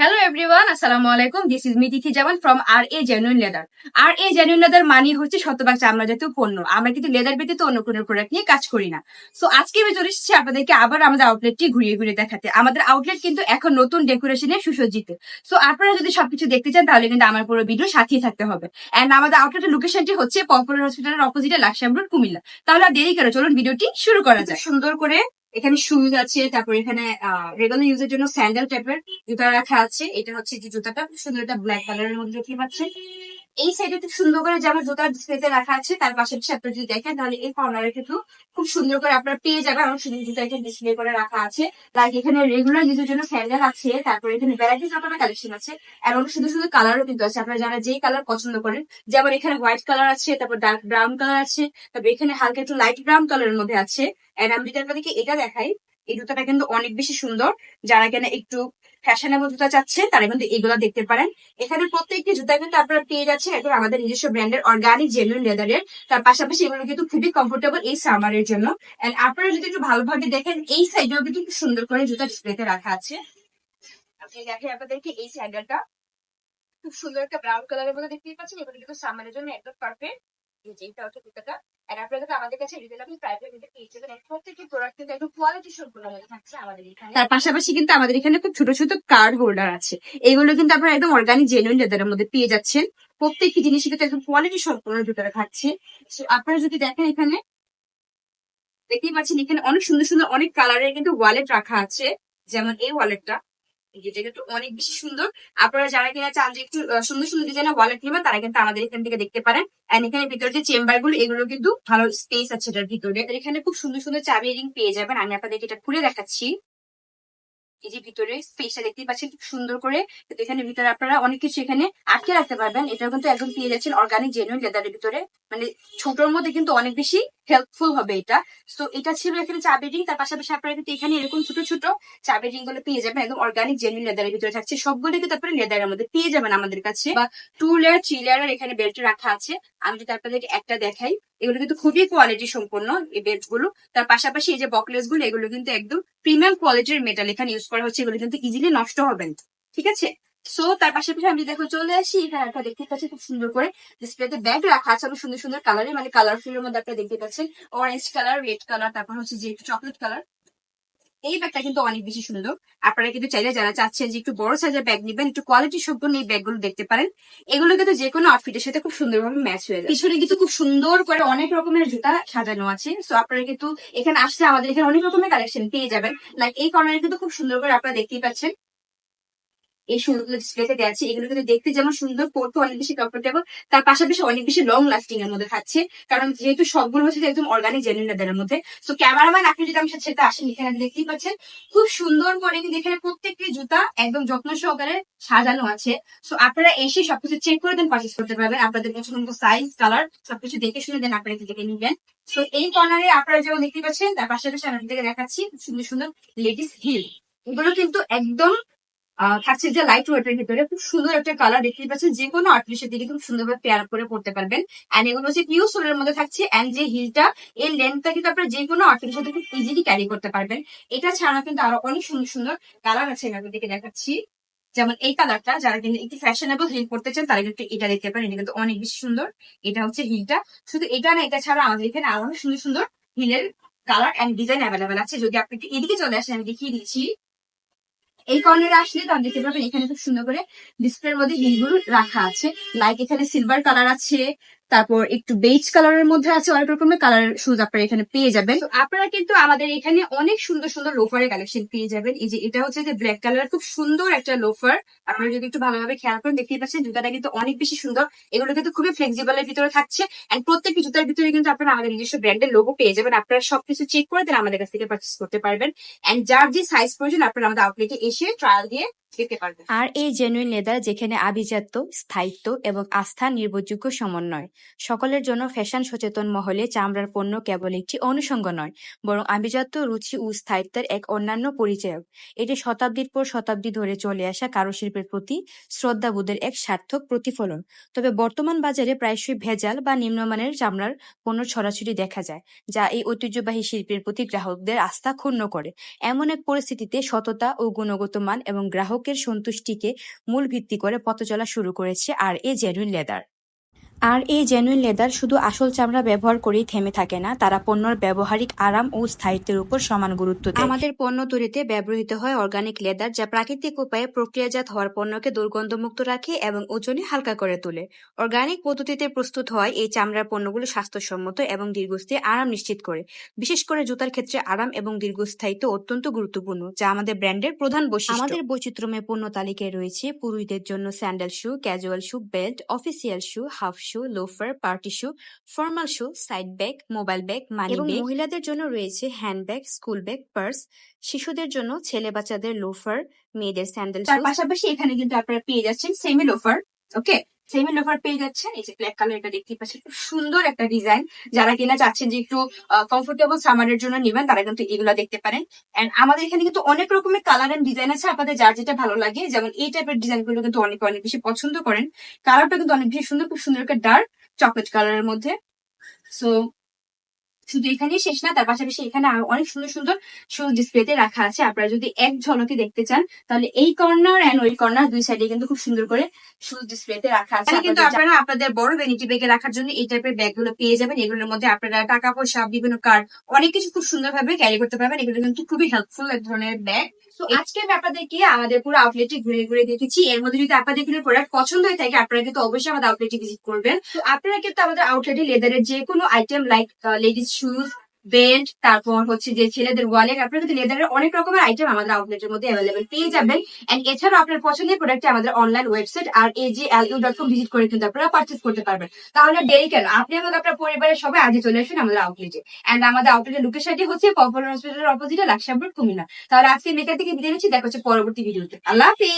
Hello everyone আসসালামু আলাইকুম। This is মিতিথি Zaman from R A genuine leather R A genuine leather মানে হচ্ছে শতভাগ চামড়া জাতীয় পণ্য। আমরা কিন্তু লেদার ব্যতীত অন্য কোনো প্রোডাক্ট নিয়ে কাজ করি না। সো আজকে আমি চলে এসেছি আপনাদেরকে আবার আমাদের আউটলেটটি ঘুরিয়ে ঘুরিয়ে দেখাতে। আমাদের আউটলেট কিন্তু এখন নতুন ডেকোরেশনে সুসজ্জিত। সো আপনারা যদি সবকিছু দেখতে চান তাহলে কিন্তু আমার পুরো ভিডিও সাথেই থাকতে হবে। এন্ড আমাদের আউটলেটের লোকেশনটি হচ্ছে পপুলার হসপিটালের অপোজিটে লাকসাম রোড কুমিল্লা। তাহলে আর দেরি করে চলুন ভিডিওটি শুরু করা যায় সুন্দর করে এখানে শুজ আছে, তারপর এখানে রেগুলার ইউজের জন্য স্যান্ডেল টাইপের জুতা রাখা আছে। এটা হচ্ছে যে জুতাটা, সুন্দর একটা ব্ল্যাক কালারের মধ্যে দেখতে পাচ্ছেন এই সাইডে খুব সুন্দর করে যেমন জুতার ডিসপ্লেতে রাখা আছে, তার পাশাপাশি আপনারা যদি দেখেন, তাহলে এই কর্নারে কিন্তু খুব সুন্দর করে আপনারা পেয়ে যাবেন আমার সুন্দর জুতা এখানে ডিসপ্লে করে রাখা আছে। লাইক এখানে রেগুলার ইউজের জন্য স্যান্ডেল আছে, তারপর এখানে ভ্যারাইটিস রকমের কালেকশন আছে এবং শুধু শুধু কালারও কিন্তু আছে। আপনারা যারা যেই কালার পছন্দ করেন, যেমন এখানে হোয়াইট কালার আছে, তারপর ডার্ক ব্রাউন কালার আছে, তারপর এখানে হালকা একটু লাইট ব্রাউন কালারের মধ্যে আছে এন্ড আমি যদি আপনাদেরকে এটা দেখাই এই জুতাটা কিন্তু অনেক বেশি সুন্দর। যারা কিনা একটু ফ্যাশনেবল জুতা চাচ্ছে, তারা কিন্তু এগুলো দেখতে পারেন। এখানে প্রত্যেকটি জুতা কিন্তু আপনারা পেয়ে যাচ্ছেন একদম আমাদের নিজস্ব ব্র্যান্ডের অর্গানিক জেনুইন লেদারের তার পাশাপাশি এগুলো কিন্তু খুবই কমফোর্টেবল এই সামারের জন্য। এন্ড আপনারা যদি একটু ভালোভাবে দেখেন, এই সাইডেও কিন্তু খুব সুন্দর করে জুতা ডিসপ্লেতে রাখা আছে। আপনি দেখেন আপনাদেরকে এই স্যান্ডেলটা খুব সুন্দর একটা ব্রাউন কালারের মধ্যে দেখতেই পাচ্ছেন। এগুলো কিন্তু সামারের জন্য একদম পারফেক্ট আমাদের কাছে পেয়ে যাবেন। প্রত্যেকটি প্রোডাক্ট কিন্তু একটু কোয়ালিটি সম্পূর্ণ হয়ে থাকছে আমাদের এখানে। তার পাশাপাশি কিন্তু আমাদের এখানে খুব ছোট ছোট কার্ড হোল্ডার আছে। এগুলো কিন্তু আপনারা একদম অর্গানিক জেনুইন লেদারের মধ্যে পেয়ে যাচ্ছেন। প্রত্যেকটি জিনিস কিন্তু একদম কোয়ালিটি সম্পূর্ণ জুতাটা থাকছে। আপনারা যদি দেখেন এখানে, দেখতেই পাচ্ছেন এখানে অনেক সুন্দর সুন্দর অনেক কালারের কিন্তু ওয়ালেট রাখা আছে। যেমন এই ওয়ালেটটা যেটা কিন্তু অনেক বেশি সুন্দর। আপনারা যারা কিনা চান যে একটু সুন্দর সুন্দর ডিজাইনের ওয়ালেট নেবেন, তারা কিন্তু আমাদের এখান থেকে দেখতে পারেন। এন্ড এখানে ভিতরে যে চেম্বারগুলো, এগুলো কিন্তু ভালো স্পেস আছে এটার ভিতরে। এখানে খুব সুন্দর সুন্দর চাবি রিং পেয়ে যাবেন। আমি আপনাদেরকে এটা খুলে দেখাচ্ছি। এই যে ভিতরে স্পেসটা দেখতেই পাচ্ছেন, খুব সুন্দর করে এখানে ভিতরে আপনারা অনেক কিছু এখানে আটকে রাখতে পারবেন। এটা কিন্তু একদম পেয়ে যাচ্ছেন অর্গানিক জেনুইন লেদারের ভিতরে। মানে ছোটর মধ্যে কিন্তু অনেক বেশি হেল্পফুল হবে এটা। তো এটা ছিল এখানে চাবি রিং তার পাশাপাশি আপনারা কিন্তু এখানে এরকম ছোট ছোট চাবি রিংগুলো পেয়ে যাবেন। একদম অর্গানিক জেনুইন লেদারের ভিতরে থাকছে। সবগুলো কিন্তু আপনারা লেদারের মধ্যে পেয়ে যাবেন আমাদের কাছে। বা টু লেয়ার থ্রি লেয়ারের এখানে বেল্ট রাখা আছে। আমি যদি আপনাদেরকে একটা দেখাই। এগুলো কিন্তু খুবই কোয়ালিটি সম্পন্ন এই বেল্টগুলো। তার পাশাপাশি এই যে বকলেসগুলো, এগুলো কিন্তু একদম প্রিমিয়াম কোয়ালিটির মেটাল এখানে ইউজ করা হচ্ছে। এগুলো কিন্তু ইজিলি নষ্ট হবে না, ঠিক আছে? সো তার পাশাপাশি আমি দেখো চলে আসি। এখানে একটা দেখতে পাচ্ছি, খুব সুন্দর করে ডিসপ্লেতে ব্যাগ রাখা আছে। সুন্দর সুন্দর কালারে মানে কালারফুল এর মধ্যে একটা দেখতে পাচ্ছেন। অরেঞ্জ কালার রেড কালার তারপর হচ্ছে যে চকলেট কালার এই ব্যাগটা কিন্তু অনেক বেশি সুন্দর। আপনারা কিন্তু চাইলে যারা চাচ্ছেন যে একটু বড় সাইজের ব্যাগ নিবেন, একটু কোয়ালিটি সম্পূর্ণ এই ব্যাগগুলো দেখতে পারেন। এগুলো কিন্তু যে কোনো আউটফিটের সাথে খুব সুন্দরভাবে ম্যাচ হয়ে যায়। পিছনে কিন্তু খুব সুন্দর করে অনেক রকমের জুতা সাজানো আছে। সো আপনারা কিন্তু এখানে আসলে আমাদের এখানে অনেক রকমের কালেকশন পেয়ে যাবেন। লাইক এই কর্নারে কিন্তু খুব সুন্দর করে আপনারা দেখতেই পাচ্ছেন। এই সুন্দর ডিসপ্লেতে দেওয়া আছে এগুলো কিন্তু দেখতে যেমন সুন্দর পড়তে অনেক বেশি কমফোর্টেবল তার পাশাপাশি অনেক বেশি লং লাস্টিং এর মধ্যে থাকছে। কারণ যেহেতু সবগুলো হচ্ছে একদম অর্গানিক জেনুইন লেদারের মধ্যে। সো ক্যামেরাম্যান আপনি যদি আমার সাথে আসেন, এখানে দেখতেই পাচ্ছেন, খুব সুন্দর করে কিন্তু এখানে প্রত্যেকটি জুতা একদম যত্ন সহকারে সাজানো আছে। সো আপনারা এসে সবকিছু চেক করে দেন পারচেস করতে পারবেন। আপনাদের পছন্দ সাইজ কালার সবকিছু দেখে শুনে দেন আপনারা থেকে নিবেন। সো এই কর্নারে আপনারা যেমন দেখতে পাচ্ছেন, তার পাশাপাশি আমি দেখাচ্ছি, সুন্দর সুন্দর লেডিস হিল এগুলো কিন্তু একদম থাকছে যে লাইট ওয়েটের ভিতরে। খুব সুন্দর একটা কালার দেখতে পাচ্ছেন। যে কোনো আর্টিফিশিয়াল দিকে খুব সুন্দরভাবে পেয়ার করে পড়তে পারবেন। এন্ড এগুলো হচ্ছে পিউ সোলের মধ্যে থাকছে। এন্ড যে হিলটা এর লেন্থটা কিন্তু আপনারা যে কোনো আর্টিফিশিয়াল থেকে খুব ইজিলি ক্যারি করতে পারবেন। এটা ছাড়া কিন্তু আরও অনেক সুন্দর সুন্দর কালার আছে আমি আপনাদেরকে দেখাচ্ছি। যেমন এই কালারটা যারা কিন্তু একটু ফ্যাশনেবল হিল করতে চান, তারা কিন্তু এটা দেখতে পারেন। এটা কিন্তু অনেক বেশি সুন্দর। এটা হচ্ছে হিলটা শুধু এটা না, এটা ছাড়া আমাদের এখানে আরও অনেক সুন্দর সুন্দর হিলের কালার এন্ড ডিজাইন অ্যাভেলেবেল আছে। যদি আপনি এদিকে চলে আসেন, আমি দেখিয়ে দিচ্ছি। এই কর্নারে আসলে তার দেখতে পাবেন, এখানে খুব সুন্দর করে ডিসপ্লের মধ্যে হিলগুলো রাখা আছে। লাইক এখানে সিলভার কালার আছে তারপর একটু বেজ কালারের মধ্যে আছে, অনেক রকমের কালারের শুজ আপনারা এখানে পেয়ে যাবেন। আপনারা কিন্তু আমাদের এখানে অনেক সুন্দর সুন্দর লোফারের কালেকশন পেয়ে যাবেন। এই যে এটা হচ্ছে যে ব্ল্যাক কালার খুব সুন্দর একটা লোফার আপনারা যদি একটু ভালোভাবে খেয়াল করেন, দেখতেই পাচ্ছেন জুতাটা কিন্তু অনেক বেশি সুন্দর। এগুলো কিন্তু খুবই ফ্লেক্সিবল এর ভিতরে থাকছে। এন্ড প্রত্যেকটি জুতার ভিতরে কিন্তু আপনারা আমাদের নিজস্ব ব্র্যান্ডের লোগো পেয়ে যাবেন। আপনারা সবকিছু চেক করে দেন আমাদের কাছ থেকে পারচেস করতে পারবেন। এন্ড যার যে সাইজ প্রয়োজন, আপনারা আমাদের আউটলেটে এসে ট্রায়াল দিয়ে আর এই জেনুইন লেদার যেখানে আভিজাত্য, স্থায়িত্ব এবং আস্থা নির্ভরযোগ্য সমন্বয়, সকলের জন্য ফ্যাশন সচেতন মহলে চামড়ার পণ্য কেবল একটি অনুষঙ্গ নয়, বরং আভিজাত্য, রুচি ও স্থায়িত্বের এক অন্যান্য পরিচায়ক। এটি শতাব্দীর পর শতাব্দী ধরে চলে আসা কারুশিল্পের প্রতি শ্রদ্ধাবোধের এক সার্থক প্রতিফলন। তবে বর্তমান বাজারে প্রায়শই ভেজাল বা নিম্নমানের চামড়ার পণ্য ছড়াছড়ি দেখা যায়, যা এই ঐতিহ্যবাহী শিল্পের প্রতি গ্রাহকদের আস্থা ক্ষুণ্ণ করে। এমন এক পরিস্থিতিতে সততা ও গুণগত মান এবং গ্রাহক গ্রাহকের সন্তুষ্টিকে মূল ভিত্তি করে পথ চলা শুরু করেছে আর এ জেনুইন লেদার আর এই জেনুইন লেদার শুধু আসল চামড়া ব্যবহার করেই থেমে থাকে না তারা পণ্যর ব্যবহারিক আরাম ও স্থায়িত্বের উপর সমান গুরুত্ব দেয়। আমাদের পণ্য তৈরিতে ব্যবহৃত হয় অর্গানিক লেদার যা প্রাকৃতিক উপায়ে প্রক্রিয়াজাত হওয়ার পণ্যকে দুর্গন্ধমুক্ত রাখে এবং ওজনে হালকা করে তোলে। অর্গানিক পদ্ধতিতে প্রস্তুত হয় এই চামড়ার পণ্যগুলো স্বাস্থ্যসম্মত এবং দীর্ঘস্থায়ী আরাম নিশ্চিত করে। বিশেষ করে জুতার ক্ষেত্রে আরাম এবং দীর্ঘস্থায়িত্ব অত্যন্ত গুরুত্বপূর্ণ যা আমাদের ব্র্যান্ডের প্রধান বৈশিষ্ট্য। আমাদের বৈচিত্র্যময় পণ্য তালিকায় রয়েছে পুরুষদের জন্য sandal shoe casual shoe belt official shoe half shoe loafer party shoe formal shoe side bag mobile bag money এবং মহিলাদের জন্য রয়েছে হ্যান্ডব্যাগ স্কুল ব্যাগ পার্স শিশুদের জন্য ছেলে বাচ্চাদের লোফার মেয়েদের স্যান্ডেল তার পাশাপাশি এখানে কিন্তু আপনারা পেয়ে যাচ্ছেন সেমি লোফার ওকে সেমি লোভার পেয়ে যাচ্ছেন এই যে ব্ল্যাক কালার এটা দেখতে পাচ্ছেন, খুব সুন্দর একটা ডিজাইন যারা কিনা চাচ্ছেন যে একটু কমফোর্টেবল সামারের জন্য নেবেন, তারা কিন্তু এগুলো দেখতে পারেন। এন্ড আমাদের এখানে কিন্তু অনেক রকমের কালার এন্ড ডিজাইন আছে, আপনাদের যার যেটা ভালো লাগে। যেমন এই টাইপের ডিজাইনগুলো কিন্তু অনেকে অনেক বেশি পছন্দ করেন। কালারটা কিন্তু অনেক বেশি সুন্দর, খুব সুন্দর একটা ডার্ক চকলেট কালারের মধ্যে। সো শুধু এখানেই শেষ না তার পাশাপাশি এখানে অনেক সুন্দর সুন্দর শুজ ডিসপ্লেতে রাখা আছে। আপনারা যদি এক ঝলকে দেখতে চান তাহলে এই কর্নার এন্ড ওই কর্নার দুই সাইডে কিন্তু খুব সুন্দর করে শুজ ডিসপ্লেতে রাখা আছে। এখানে কিন্তু আপনারা আপনাদের বড় ভ্যানিটি ব্যাগে রাখার জন্য এই টাইপের ব্যাগগুলো পেয়ে যাবেন। এগুলোর মধ্যে আপনারা টাকা পয়সা বিভিন্ন কার্ড অনেক কিছু খুব সুন্দরভাবে ক্যারি করতে পারবেন। এগুলো কিন্তু খুবই হেল্পফুল এক ধরনের ব্যাগ তো আজকে আমি আপনাদেরকে আমাদের পুরো আউটলেটে ঘুরে ঘুরে দেখেছি। এর মধ্যে যদি আপনাদের কোনো প্রোডাক্ট পছন্দ হয়ে থাকে আপনারা কিন্তু অবশ্যই আমাদের আউটলেটে ভিজিট করবেন। তো আপনারা কিন্তু আমাদের আউটলেটে লেদারের যে কোনো item like ladies shoes belt তারপর হচ্ছে যে ছেলেদের ওয়ালেট আপনারা কিন্তু লেদারের অনেক রকমের আইটেম আমাদের আউটলেটের মধ্যে অ্যাভেলেবেল পেয়ে যাবেন। এন্ড এছাড়াও আপনার পছন্দের প্রোডাক্ট আমাদের online website R A G L U dot com visit করে কিন্তু আপনারা পার্চেস করতে পারবেন। তাহলে দেরি কেন? আপনি এবং আপনার পরিবারের সবাই আজই চলে আসুন আমাদের আউটলেটে এন্ড আমাদের আউটলেটের লোকেশনটি হচ্ছে পপুলার হসপিটালের অপোজিটে লাক্সাবুর কুমিল্লা। তাহলে আজকে মেকার থেকে বিদায় নিচ্ছি। দেখা হচ্ছে পরবর্তী ভিডিওতে আল্লাহ হাফিজ!